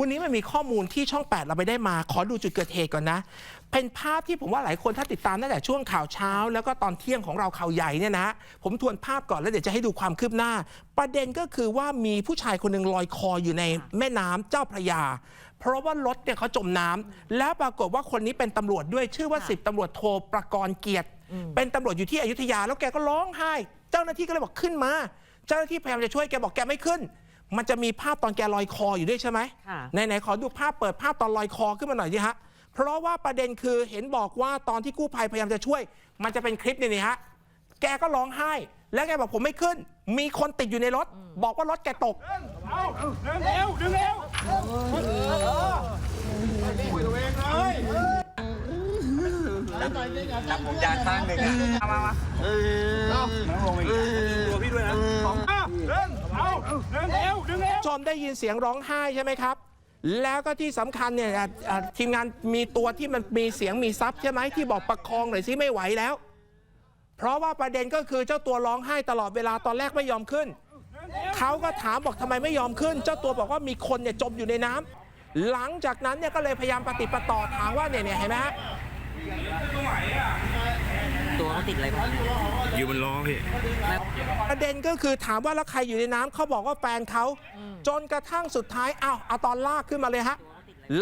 วันนี้มันมีข้อมูลที่ช่อง 8 เราไปได้มา ขอดูจุดเกิดเหตุก่อนนะ เป็นภาพที่ผมว่าหลายคนถ้าติดตามตั้งแต่ช่วงข่าวเช้า แล้วก็ตอนเที่ยงของเราข่าวใหญ่เนี่ยนะ ผมทวนภาพก่อนแล้วเดี๋ยวจะให้ดูความคืบหน้า ประเด็นก็คือว่ามีผู้ชายคนหนึ่งลอยคออยู่ในแม่น้ำเจ้าพระยา เพราะว่ารถเนี่ยเขาจมน้ำแล้วปรากฏว่าคนนี้เป็นตำรวจด้วยชื่อว่าสิบตำรวจโทประกรณ์เกียรติ เป็นตำรวจอยู่ที่อยุธยาแล้วแกก็ร้องไห้ เจ้าหน้าที่ก็เลยบอกขึ้นมา เจ้าหน้าที่พยายามจะช่วยแกบอกแกไม่ขึ้น มันจะมีภาพตอนแกลอยคออยู่ด้วยใช่ไหมค่ะไหนๆขอดูภาพเปิดภาพตอนลอยคอขึ้นมาหน่อยดิฮะเพราะว่าประเด็นคือเห็นบอกว่าตอนที่กู้ภัยพยายามจะช่วย มันจะเป็นคลิปนี่นี่ฮะแกก็ร้องไห้ แล้วแกบอกผมไม่ขึ้น มีคนติดอยู่ในรถ บอกว่ารถแกตกเอาดึงเร็วดึงเร็วจับผมยาข้างหนึ่งอะมามานั่งลงไป ชมได้ยินเสียงร้องไห้ใช่ไหมครับ แล้วก็ที่สำคัญเนี่ยอะอะทีมงานมีตัวที่มันมีเสียงมีซับใช่ไหมที่บอกประคองหน่อยสิไม่ไหวแล้ว เพราะว่าประเด็นก็คือเจ้าตัวร้องไห้ตลอดเวลาตอนแรกไม่ยอมขึ้น เขาก็ถามบอกทำไมไม่ยอมขึ้น เจ้าตัวบอกว่ามีคนเนี่ยจมอยู่ในน้ำหลังจากนั้นเนี่ยก็เลยพยายามปฏิดปะต่อถามว่าเนี่ยเนี่ยเห็นไหมฮะตัวเขาติดอะไรบ้างอยู่บนล้อพี่ ประเด็นก็คือถามว่าแล้วใครอยู่ในน้ำเขาบอกว่าแฟนเขาจนกระทั่งสุดท้ายอ้าวเอาตอนลากขึ้นมาเลยฮะ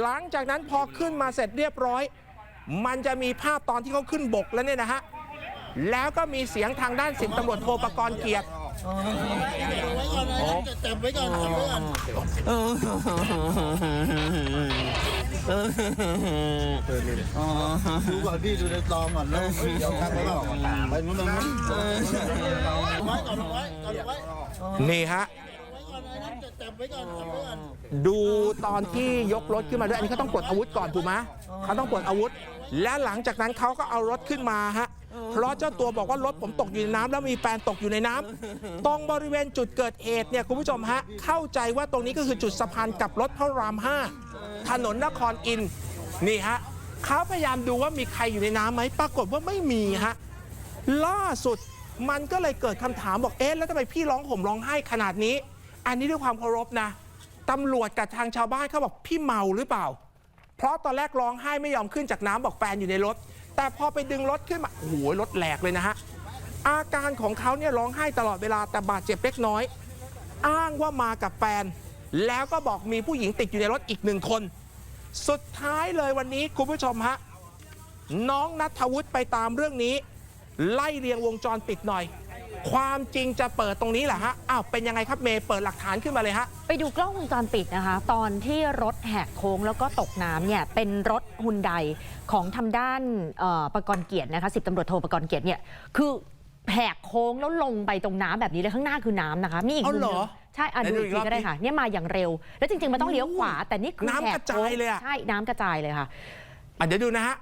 หลังจากนั้นพอขึ้นมาเสร็จเรียบร้อย มันจะมีภาพตอนที่เขาขึ้นบกแล้วเนี่ยนะฮะแล้วก็มีเสียงทางด้านสิบตำรวจโทประกรณ์เกียรติจับไว้ก่อนจับไว้ก่อน ดูก่อนพี่ดูในซองก่อนแล้วเดี๋ยวทางไปเปล่าไปนู้นตรงนู้นไว้ก่อนไว้ก่อนไว้นี่ฮะไว้ก่อนไอ้นั่นจับไว้ก่อนจับไว้ก่อนดูตอนที่ยกรถขึ้นมาด้วยอันนี้เขาต้องปลดอาวุธก่อนถูกไหมเขาต้องปลดอาวุธ และหลังจากนั้นเขาก็เอารถขึ้นมาฮะเพราะเจ้าตัวบอกว่ารถผมตกอยู่ในน้ำแล้วมีแฟนตกอยู่ในน้ำตรงบริเวณจุดเกิดเหตุเนี่ยคุณผู้ชมฮะเข้าใจว่าตรงนี้ก็คือจุดสะพานกับรถพระราม5 ถนนนครอินนี่ฮะเขาพยายามดูว่ามีใครอยู่ในน้ำไหมปรากฏว่าไม่มีฮะล่าสุดมันก็เลยเกิดคำถามบอกเอ๊ะแล้วทำไมพี่ร้องห่มร้องไห้ขนาดนี้ อันนี้ด้วยความเคารพนะตำรวจกับทางชาวบ้านเขาบอกพี่เมาหรือเปล่า เพราะตอนแรกร้องไห้ไม่ยอมขึ้นจากน้ำบอกแฟนอยู่ในรถ แต่พอไปดึงรถขึ้นมาโอ้โหรถแหลกเลยนะฮะอาการของเขาเนี่ยร้องไห้ตลอดเวลาแต่บาดเจ็บเล็กน้อย อ้างว่ามากับแฟน แล้วก็บอกมีผู้หญิงติดอยู่ในรถอีกหนึ่งคน สุดท้ายเลยวันนี้คุณผู้ชมฮะน้องนัทวุฒิไปตามเรื่องนี้ ไล่เรียงวงจรปิดหน่อย ความจริงจะเปิดตรงนี้แหละฮะอ้าวเป็นยังไงครับเมย์เปิดหลักฐานขึ้นมาเลยฮะ ไปดูกล้องวงจรปิดนะคะ ตอนที่รถแหกโค้งแล้วก็ตกน้ำเนี่ยเป็นรถฮุนไดของทำด้านเอ่อประกรณ์เกียรตินะคะสิบตำรวจโทประกรณ์เกียรติเนี่ยคือ แหกโค้งแล้วลงไปตรงน้ำแบบนี้เลยข้างหน้าคือน้ำนะคะ มีอีกเอามุมเหรหอนึงใช่อะไหนดูดูอีอีกกทีรอบก็ได้ดิค่ะ เนี่ยมาอย่างเร็ว แล้วจริง ๆ มันต้องเลี้ยวขวา แต่นี่คือน้ำแหกระจายเลยอะ ใช่น้ำกระจายเลยค่ะ อะเดี๋ยวดูนะฮะ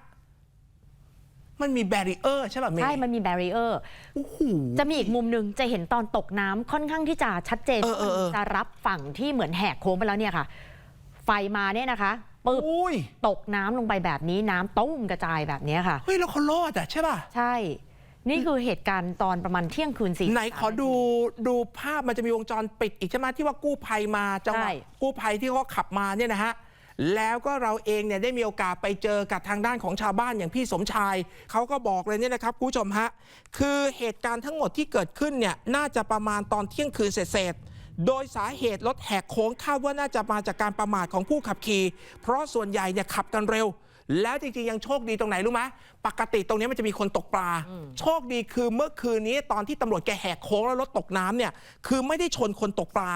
มันมีแบรีเออร์ใช่ป่ะเมย์ใช่ มันมีแบรีเออร์ โอ้โห จะมีอีกมุมหนึ่งจะเห็นตอนตกน้ำค่อนข้างที่จะชัดเจนเออเออเออ จะรับฝั่งที่เหมือนแหกโค้งไปแล้วเนี่ยค่ะ ไฟมาเนี่ยนะคะปึ๊บอุ้ยตกน้ำลงไปแบบนี้น้ำตุ้มกระจายแบบเนี้ยค่ะ เฮ้ยแล้วเขารอดอะใช่ป่ะ ใช่ นี่คือเหตุการณ์ตอนประมาณเที่ยงคืนสี่ไหนขอดูดูภาพมันจะมีวงจรปิดอีกใช่ไหมที่ว่ากู้ภัยมาจังหวะใช่กู้ภัยที่เขาขับมาเนี่ยนะฮะแล้วก็เราเองเนี่ยได้มีโอกาสไปเจอกับทางด้านของชาวบ้านอย่างพี่สมชาย เขาก็บอกเลยเนี่ยนะครับคุณผู้ชมฮะ คือเหตุการณ์ทั้งหมดที่เกิดขึ้นเนี่ยน่าจะประมาณตอนเที่ยงคืนเศษๆโดยสาเหตุรถแหกโค้งคาดว่าน่าจะมาจากการประมาทของผู้ขับขี่ เพราะส่วนใหญ่เนี่ยขับกันเร็ว แล้วจริงๆ ยังโชคดีตรงไหนรู้ไหมปกติตรงนี้มันจะมีคนตกปลา โชคดีคือเมื่อคืนนี้ตอนที่ตำรวจแกแหกโค้งแล้วรถตกน้ำเนี่ยคือไม่ได้ชนคนตกปลา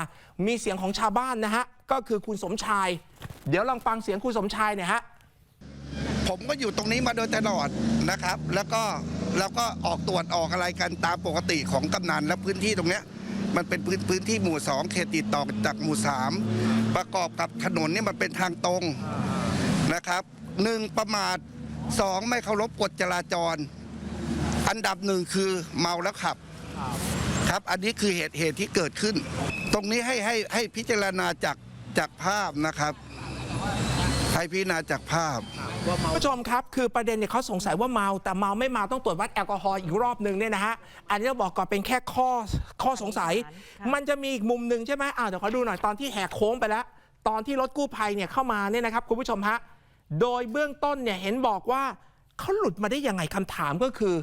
มีเสียงของชาวบ้านนะฮะ ก็คือคุณสมชาย เดี๋ยวลองฟังเสียงคุณสมชายหน่อยฮะผมก็อยู่ตรงนี้มาโดยตลอดนะครับ แล้วก็เราก็ออกตรวจออกอะไรกันตามปกติของกำนันและพื้นที่ตรงเนี้ยมันเป็นพื้นพื้นที่หมู่ 2 เขตติดต่อจากหมู่ 3 ประกอบกับถนนเนี่ยมันเป็นทางตรงนะครับ หนึ่งประมาทสองไม่เคารพกฎจราจร อันดับหนึ่งคือเมาแล้วขับ ครับ อันนี้คือเหตุเหตุที่เกิดขึ้น ตรงนี้ให้ให้ให้พิจารณาจากจากภาพนะครับให้พิจารณาจากภาพ ผู้ชมครับ คือประเด็นเนี่ยเขาสงสัยว่าเมา แต่เมาไม่เมาต้องตรวจวัดแอลกอฮอล์อีกรอบหนึ่งเนี่ยนะฮะ อันนี้เราบอกก่อนเป็นแค่ข้อข้อสงสัย มันจะมีอีกมุมหนึ่งใช่ไหมอ้าวเดี๋ยวขอดูหน่อยตอนที่แหกโค้งไปแล้ว ตอนที่รถกู้ภัยเนี่ยเข้ามาเนี่ยนะครับคุณผู้ชมฮะ โดยเบื้องต้นเนี่ยเห็นบอกว่าเขาหลุดมาได้ยังไงคำถามก็คือ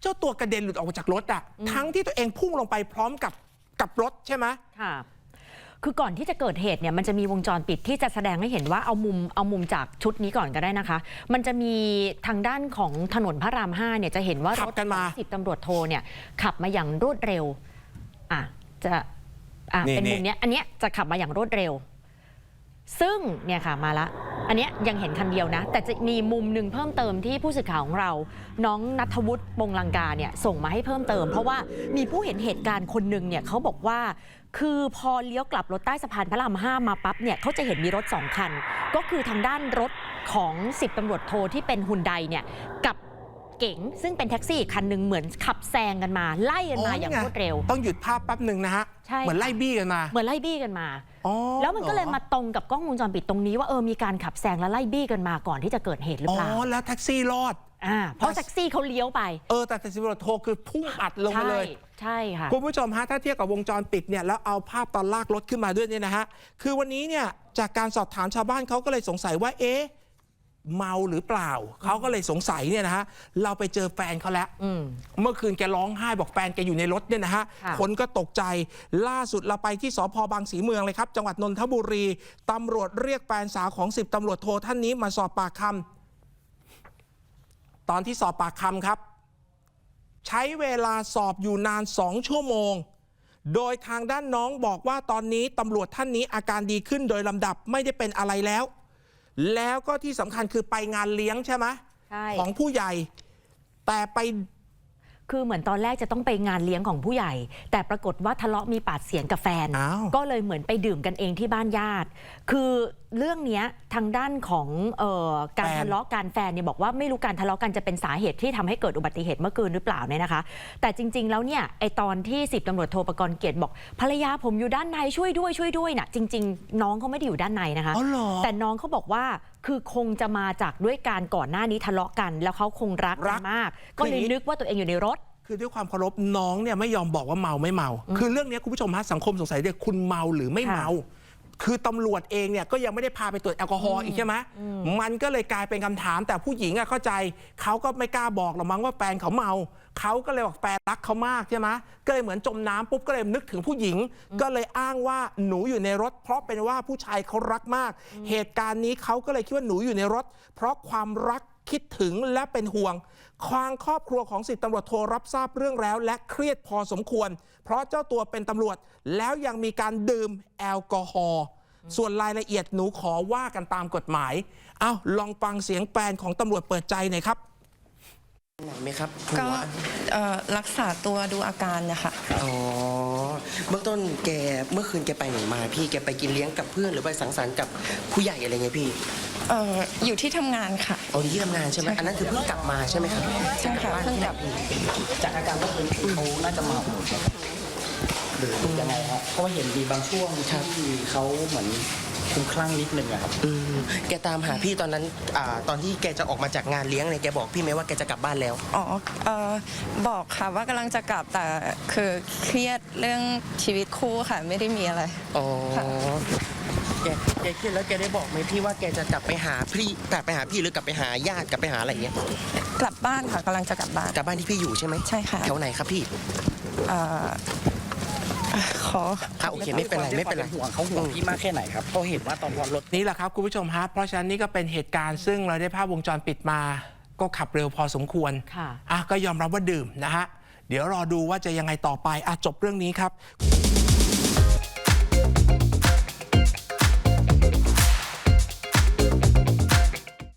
เจ้าตัวกระเด็นหลุดออกมาจากรถอะทั้งที่ตัวเองพุ่งลงไปพร้อมกับกับรถใช่ไหมค่ะ คือก่อนที่จะเกิดเหตุเนี่ยมันจะมีวงจรปิดที่จะแสดงให้เห็นว่าเอามุมเอามุมจากชุดนี้ก่อนก็ได้นะคะ มันจะมีทางด้านของถนนพระราม5เนี่ยจะเห็นว่าขัรบถกันมา สิบตำรวจโทเนี่ยขับมาอย่างรวดเร็ว อะจะอะนี่เป็นมุมนี่ เนี้ยอันเนี้ยจะขับมาอย่างรวดเร็ว ซึ่งเนี่ยค่ะมาละ อันนี้ยังเห็นคันเดียวนะ แต่จะมีมุมหนึ่งเพิ่มเติมที่ผู้สื่อข่าวของเรา น้องนัทวุฒิบงลังกาเนี่ยส่งมาให้เพิ่มเติม เพราะว่ามีผู้เห็นเหตุการณ์คนหนึ่งเนี่ยเขาบอกว่า คือพอเลี้ยวกลับรถใต้สะพานพระรามห้ามาปั๊บเนี่ยเขาจะเห็นมีรถสองคัน ก็คือทางด้านรถของ10ตำรวจโทที่เป็นฮุนไดเนี่ยกับ เก๋งซึ่งเป็นแท็กซี่อีกคันหนึ่งเหมือนขับแซงกันมา ไล่กันมาอย่างรวดเร็ว ต้องหยุดภาพแป๊บหนึ่งนะฮะ ใช่ เหมือนไล่บี้กันมา เหมือนไล่บี้กันมา อ๋อแล้วมันก็เลยมาตรงกับกล้องวงจรปิดตรงนี้ว่าเออมีการขับแซงและไล่บี้กันมาก่อนที่จะเกิดเหตุหรืออ๋อ เปล่าแล้วแท็กซี่รอดอ่าเพราะแท็กซี่เขาเลี้ยวไปเออ แต่สิบตำรวจโทคือพุ่งอัดลงมาใช่เลยใช่ค่ะ คุณผู้ชมฮะถ้าเทียบกับวงจรปิดเนี่ยแล้วเอาภาพตอนลากรถขึ้นมาด้วยเนี่ยนะฮะ คือวันนี้เนี่ยจากการสอบถามชาวบ้านเขาก็เลยสงสัยว่าเอ๊ะ เมาหรือเปล่า เขาก็เลยสงสัยเนี่ยนะฮะเราไปเจอแฟนเขาแล้ว อืม เมื่อคืนแกร้องไห้บอกแฟนแกอยู่ในรถเนี่ยนะฮะค่ะ คนก็ตกใจล่าสุดเราไปที่สพบางสีเมืองเลยครับ จังหวัดนนทบุรีตำรวจเรียกแฟนสาวของสิบตำรวจโทท่านนี้มาสอบปากคำตอนที่สอบปากคำครับ ใช้เวลาสอบอยู่นานสองชั่วโมง โดยทางด้านน้องบอกว่าตอนนี้ตำรวจท่านนี้อาการดีขึ้นโดยลำดับไม่ได้เป็นอะไรแล้ว แล้วก็ที่สำคัญคือไปงานเลี้ยงใช่ไหมใช่ของผู้ใหญ่ แต่ไป คือเหมือนตอนแรกจะต้องไปงานเลี้ยงของผู้ใหญ่ แต่ปรากฏว่าทะเลาะมีปากเสียงกับแฟน อ้าว ก็เลยเหมือนไปดื่มกันเองที่บ้านญาติ คือเรื่องเนี้ยทางด้านของเออการทะเลาะกันแฟนเนี่ยบอกว่าไม่รู้การทะเลาะกันจะเป็นสาเหตุที่ทำให้เกิดอุบัติเหตุเมื่อคืนหรือเปล่าเนี่ยนะคะ แต่จริง ๆ แล้วเนี่ยไอตอนที่สิบตำรวจโทประกรณ์เกียรติบอกภรรยาผมอยู่ด้านในช่วยด้วยช่วยด้วยน่ะจริง ๆ น้องเขาไม่ได้อยู่ด้านในนะคะ อ๋อเหรอ แต่น้องเขาบอกว่าคือคงจะมาจากด้วยการก่อนหน้านี้ทะเลาะกัน แล้วเขาคงรักรักักนมาก ก็เลยคืออย่างนี้ นึกว่าตัวเองอยู่ในรถ คือด้วยความเคารพน้องเนี่ยไม่ยอมบอกว่าเมาไม่เมา คือเรื่องนี้คุณผู้ชมฮะสังคมสงสัยเด็กคุณเมาหรือไม่เมา คือตำรวจเองเนี่ยก็ยังไม่ได้พาไปตรวจแอลกอฮอล์อีกใช่ไหมมันก็เลยกลายเป็นคำถาม แต่ผู้หญิงอะเข้าใจเขาก็ไม่กล้าบอกหรอกมั้งว่าแฟนเขาเมาเขาก็เลยบอกแฟนรักเขามากใช่ไหมก็เลยเหมือนจมน้ำปุ๊บก็เลยนึกถึงผู้หญิง ก็เลยอ้างว่าหนูอยู่ในรถ เพราะเป็นว่าผู้ชายเขารักมาก เหตุการณ์นี้เขาก็เลยคิดว่าหนูอยู่ในรถ เพราะความรักคิดถึงและเป็นห่วง ความครอบครัวของสิบตำรวจโทรับทราบเรื่องแล้ว และเครียดพอสมควร เพราะเจ้าตัวเป็นตำรวจแล้วยังมีการดื่มแอลกอฮอล์ส่วนรายละเอียดหนูขอว่ากันตามกฎหมาย เอาลองฟังเสียงแฟนของตำรวจเปิดใจหน่อยครับไหนไหมครับก็หัวเอ่อรักษาตัวดูอาการเนะคะอ๋อเบื้องต้นแกเมื่อคืนแกไปไหนมา พี่แกไปกินเลี้ยงกับเพื่อนหรือไปสังสรรค์กับผู้ใหญ่อะไรเงี้ยพี่ เอ่ออยู่ที่ทำงานค่ะ เอาที่ทำงานใช่ไหมอันนั้นคือเพิ่งกลับมาใช่ไหมครับใช่ค่ะเพิ่งกลับ จากอาการก็คือเขาน่าจะเมาหรือยังไงฮะเพราะว่าเห็นมีบางช่วงที่เขาเหมือน คลุ้มคลั่งนิดนึงอะครับ อืมแกตามหาพี่ตอนนั้นอ่าตอนที่แกจะออกมาจากงานเลี้ยงเนี่ยแกบอกพี่ไหมว่าแกจะกลับบ้านแล้ว อ๋อเอ่อบอกค่ะว่ากำลังจะกลับแต่คือเครียดเรื่องชีวิตคู่ค่ะไม่ได้มีอะไร อ๋อค่ะแกแกเครียดแล้วแกได้บอกไหมพี่ว่าแกจะกลับไปหาพี่กลับไปหาพี่หรือกลับไปหาญาติกลับไปหาอะไรเงี้ยกลับบ้านค่ะกำลังจะกลับบ้าน กลับบ้านที่พี่อยู่ใช่ไหมใช่ค่ะ แถวไหนครับพี่เอ่อ อะ ขอ ค่ะโอเคไม่เป็นไรไม่เป็นไร ห่วงเขาห่วงพี่มากแค่ไหนครับเพราะเห็นว่าตอนวันรถ นี่แหละครับคุณผู้ชมฮะเพราะฉะนั้นนี่ก็เป็นเหตุการณ์ซึ่งเราได้ภาพวงจรปิดมา ก็ขับเร็วพอสมควรค่ะ อะก็ยอมรับว่าดื่มนะฮะ เดี๋ยวรอดูว่าจะยังไงต่อไปอะจบเรื่องนี้ครับ